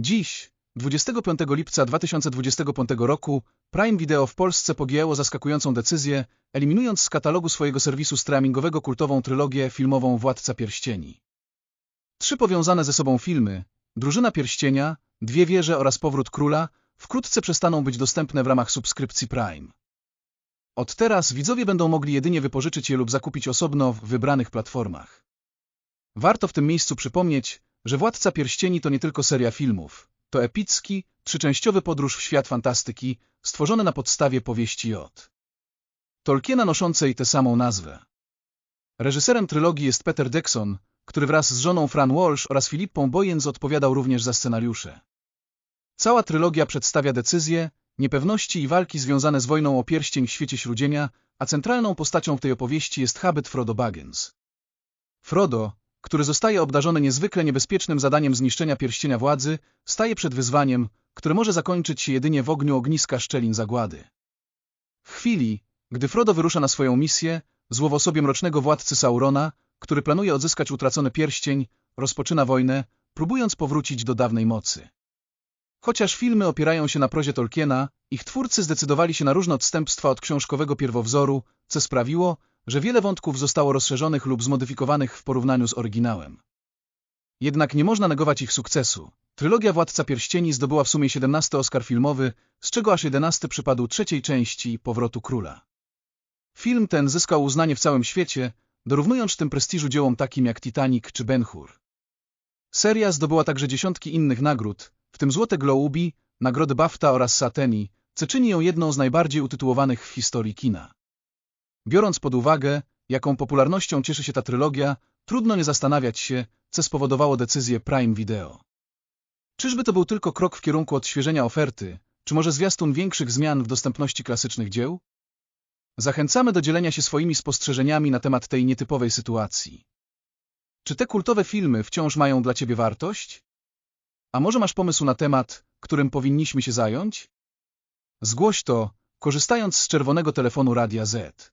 Dziś, 25 lipca 2025 roku, Prime Video w Polsce podjęło zaskakującą decyzję, eliminując z katalogu swojego serwisu streamingowego kultową trylogię filmową Władca Pierścieni. Trzy powiązane ze sobą filmy, Drużyna Pierścienia, Dwie Wieże oraz Powrót Króla, wkrótce przestaną być dostępne w ramach subskrypcji Prime. Od teraz widzowie będą mogli jedynie wypożyczyć je lub zakupić osobno w wybranych platformach. Warto w tym miejscu przypomnieć, że Władca Pierścieni to nie tylko seria filmów, to epicki, trzyczęściowy podróż w świat fantastyki, stworzony na podstawie powieści J. Tolkiena noszącej tę samą nazwę. Reżyserem trylogii jest Peter Jackson, który wraz z żoną Fran Walsh oraz Filipą Boyens odpowiadał również za scenariusze. Cała trylogia przedstawia decyzje, niepewności i walki związane z wojną o pierścień w świecie Śródziemia, a centralną postacią w tej opowieści jest Hobbit Frodo Baggins. Frodo, który zostaje obdarzony niezwykle niebezpiecznym zadaniem zniszczenia pierścienia władzy, staje przed wyzwaniem, które może zakończyć się jedynie w ogniu ogniska szczelin zagłady. W chwili, gdy Frodo wyrusza na swoją misję, złowosobie mrocznego władcy Saurona, który planuje odzyskać utracony pierścień, rozpoczyna wojnę, próbując powrócić do dawnej mocy. Chociaż filmy opierają się na prozie Tolkiena, ich twórcy zdecydowali się na różne odstępstwa od książkowego pierwowzoru, co sprawiło, że wiele wątków zostało rozszerzonych lub zmodyfikowanych w porównaniu z oryginałem. Jednak nie można negować ich sukcesu. Trylogia Władca Pierścieni zdobyła w sumie 17 Oscar filmowy, z czego aż 11 przypadł trzeciej części Powrotu Króla. Film ten zyskał uznanie w całym świecie, dorównując tym prestiżu dziełom takim jak Titanic czy Ben-Hur. Seria zdobyła także dziesiątki innych nagród, w tym Złote Globubi, nagrody BAFTA oraz Sateni, co czyni ją jedną z najbardziej utytułowanych w historii kina. Biorąc pod uwagę, jaką popularnością cieszy się ta trylogia, trudno nie zastanawiać się, co spowodowało decyzję Prime Video. Czyżby to był tylko krok w kierunku odświeżenia oferty, czy może zwiastun większych zmian w dostępności klasycznych dzieł? Zachęcamy do dzielenia się swoimi spostrzeżeniami na temat tej nietypowej sytuacji. Czy te kultowe filmy wciąż mają dla Ciebie wartość? A może masz pomysł na temat, którym powinniśmy się zająć? Zgłoś to, korzystając z czerwonego telefonu Radia Z.